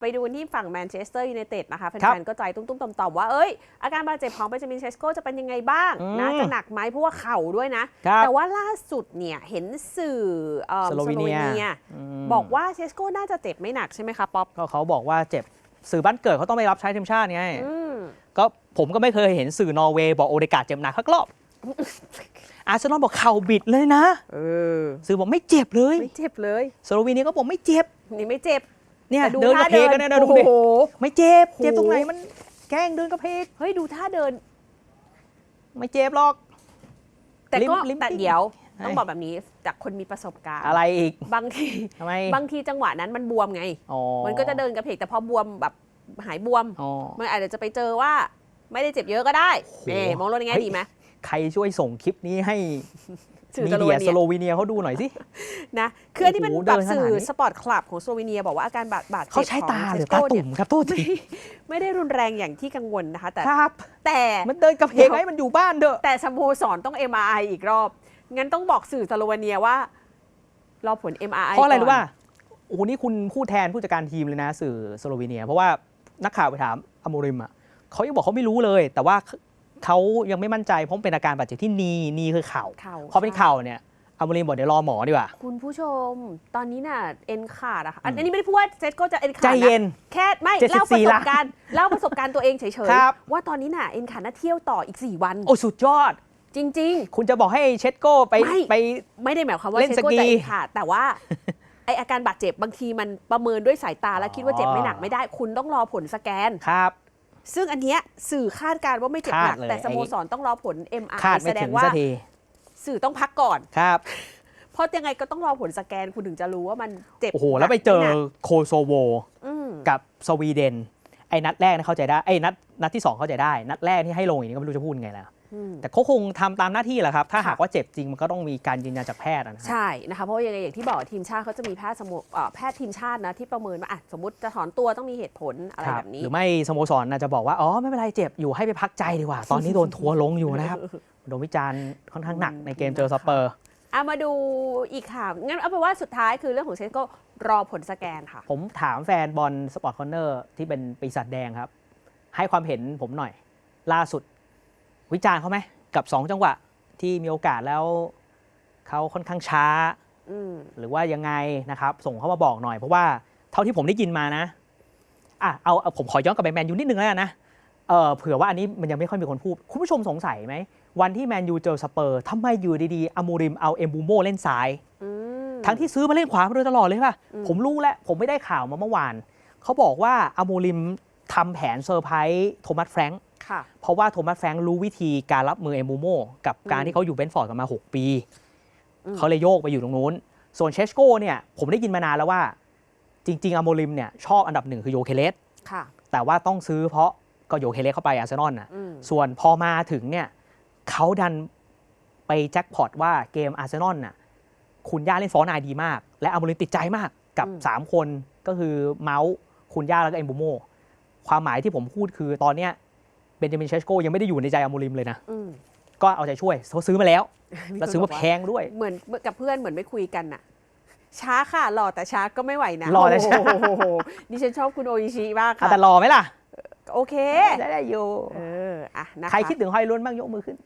ไปดูที่ฝั่งแมนเชสเตอร์ยูไนเต็ดนะคะแฟครับนๆก็ใจตุ้มๆต่อมๆว่า เอ้ย อาการบาดเจ็บของเบนจามินเชสโกจะเป็นยังไงบ้างอืมนะจะหนักไหมเพราะว่าเข่าด้วยนะครับแต่ว่าล่าสุดเนี่ย เห็นสื่อเอิ่มสโลวีเนียสโลมบอกว่าเชสโกน่าจะเจ็บไม่หนักใช่ไหมคะ ป๊อปก็เขาบอกว่าเจ็บสื่อบ้านเกิดเขาต้องไปรับใช้ทีมชาติไงอืมก็ผมก็ไม่เคยเห็นสื่อนอร์เวย์บอกโอเดกาดเจ็บหนักสักรอบอาร์เซนอลบอกเข่าบิดเลยนะเออสื่อบอกไม่เจ็บเลยไม่เจ็บเลยสโลวีเนียก็บอกไม่เจ็บนี่ไม่เจ็บ เนี่ยแต่เดินกระเพกกันเนี่ยนะดูโอ้ดิโห ไม่เจ็บ เจ็บโอ้โหตรงไหนมันแกล้งเดินกระเพก เฮ้ยดูท่าเดิน ไม่เจ็บหรอก แต่ก็ลิมลิมแต่ปิ้ง เดี๋ยวใช่ต้องบอกแบบนี้จากคนมีประสบการณ์อะไรอีกบางทีทำไมบางทีจังหวะนั้นมันบวมไง อ๋อมันก็จะเดินกระเพกแต่พอบวมแบบหายบวม อ๋อ มันอาจจะไปเจอว่าไม่ได้เจ็บเยอะก็ได้โอ้โห เน่มองโลกในแง่เฮ้ยดีไหม ใครช่วยส่งคลิปนี้ให้สื่อมีตะโลเดียเนีสยโลวีเนียเขาดูหน่อยสิ นะคืออันนี้เป็นโอ้โหแบบเดินขนาดสื่อนี้สปอร์ตคลับของสโลวีเนียบอกว่าอาการบาดบาดจ็บเขาใช้ของตาหรือเชสตาโก้ตุ่มครับโทษทีเนี่ยไม่ได้รุนแรงอย่างที่กังวลนะคะ แต่ครับแต่มันเดินกระเพกให้มันอยู่บ้านเด้อะแต่สโมสรต้อง MRI อีกรอบ งั้นต้องบอกสื่อสโลวีเนียว่ารอผล MRI เพราะอะไรก่นรู้ป่ะโอ้โหนี่คุณพูดแทนผู้จัดการทีมเลยนะ สื่อสโลวีเนีย เพราะว่านักข่าวไปถามอโมริมอะเขายังบอกเขาไม่รู้เลย แต่ว่า เขายังไม่มั่นใจเพราะมันเป็นอาการบาดเจ็บที่นีนีคือเข่าเข่าพอเป็นเข่าเนี่ยอโมริมบอกเดี๋ยวรอหมอดีกว่า คุณผู้ชมตอนนี้น่ะเอ็นขาดอะค่ะอันอันนี้ไม่ได้พูดว่าเซตก็จะเอ็นขาดใจนะเย็นแค่ไม่74เล่าประสบล้านการณ์เล่าประสบการณ์ตัวเองเฉยครับ ๆ ว่าตอนนี้น่ะเอ็นขาดน่าเที่ยวต่ออีก 4 วัน โอ้สุดยอด จริง คุณจะบอกให้เชดโก้ไปไม่ ไป ๆ ไม่ได้หมายความว่าเล่นเชสโก้สกีจะเอ็นขาดแต่ว่าไออาการบาดเจ็บบางทีมันประเมินด้วยสายตาแล้วคิดว่าเจ็บไม่หนักไม่ได้ คุณต้องรอผลสแกน ครับ ซึ่งอันเนี้ยสื่อคาดการณ์ว่าไม่เจ็บหนัก คาดเลยแต่สโมสรต้องรอผล MRI คาดแสไม่ดถึงงว่า สักทีสื่อต้องพักก่อน ครับ เพราะยังไงก็ต้องรอผลสแกนคุณถึงจะรู้ว่ามันเจ็บโอ้โห แล้วไปเจอหนักโคโซโว อืมกับสวีเดน ไอ้นัดแรกเนี่ยเข้าใจได้ไอ้นัดนัดที่2เข้าใจได้ นัดแรกที่ให้ลงอย่างนี้ก็ไม่รู้จะพูดไงแล้วอืม แต่เขาคงทำตามหน้าที่แหละครับ ถ้าค่ะหากว่าเจ็บจริงมันก็ต้องมีการยืนยันจากแพทย์อะนะฮะใช่นะคะ เพราะว่ายังไงอย่างที่บอกทีมชาติเขาจะมีแพทย์สโมเอ่อแพทย์ทีมชาตินะที่ประเมินว่าอะสมมติจะถอนตัวต้องมีเหตุผลอะไรครับแบบนี้ หรือไม่สโมสรน่าจะบอกว่า อ๋อ ไม่เป็นไรเจ็บอยู่ให้ไปพักใจดีกว่า ตอนนี้โดนทัวร์ลงอยู่นะครับ โดนวิจารณ์ค่อนข้างหนักในเกมเจอสเปอร์เอามาดูอีกข่าวงั้นเอาเป็นว่าสุดท้ายคือเรื่องของเชสโก็รอผลสแกนค่ะ ผมถามแฟนบอลสปอร์ตคอนเนอร์ที่เป็นปีศาจแดงครับ ให้ความเห็นผมหน่อยล่าสุด วิจารณ์เขาไหมกับ 2 จังหวะที่มีโอกาสแล้วเขาค่อนข้างช้าอืมหรือว่ายังไงนะครับ ส่งเข้ามาบอกหน่อย เพราะว่าเท่าที่ผมได้ยินมานะอะเอาเอาผมขอย้อนกลับไปแมนยูนิดนึงแล้วกันนะเออเผื่อว่าอันนี้มันยังไม่ค่อยมีคนพูด คุณผู้ชมสงสัยไหม วันที่แมนยูเจอสเปอร์ทำไมอยู่ดีๆอามูริมเอาเอมบูโมเล่นซ้ายอืมทั้งที่ซื้อมาเล่นขวามาโดยตลอดเลยป่ะอืมผมรู้แล้ว ผมไม่ได้ข่าวมาเมื่อวาน เขาบอกว่าอามูริมทำแผนเซอร์ไพรส์โทมัสแฟรงค์ค่ะ เพราะว่าโทมัสแฟรงค์รู้วิธีการรับมือเอมบูโมกับการอืมที่เขาอยู่เบนฟอร์ดกันมา 6 ปีอืมเขาเลยโยกไปอยู่ตรงนู้น ส่วนเชสโก้เนี่ยผมได้ยินมานานแล้วว่า จริง ๆอาโมริมเนี่ยชอบอันดับหนึ่งคือโยเคเลสค่ะแต่ว่าต้องซื้อเพราะก็โยเคเลสเข้าไปอาร์เซนอลน่ะอืมส่วนพอมาถึงเนี่ยเขาดันไปแจ็คพอตว่าเกมอาร์เซนอลน่ะคุณย่าเล่นฟอร์นายดีมาก และอาโมริมติดใจมากกับ 3 คนก็คือเมาส์คุณย่าแล้วก็เอ็มบูโมความหมายที่ผมพูดคือตอนเนี้ย เบนจามินเชสโกยังไม่ได้อยู่ในใจอาโมริมเลยนะ อืมก็เอาใจช่วยเขาซื้อมาแล้วมีแล้วคนซื้อมาบกแพว่งด้วย เหมือนกับเพื่อนเหมือนไม่คุยกันน่ะ ช้าค่ะหล่อแต่ช้าก็ไม่ไหวนะหล่อแต่ช้า โอ้โหดิฉันชอบคุณโออิชิมากอะค่ะแต่รอไหมล่ะโอเค ได้ได้อยู่ เอออะนะคะใครคิดถึงฮอยลุนบ้างยกมือขึ้น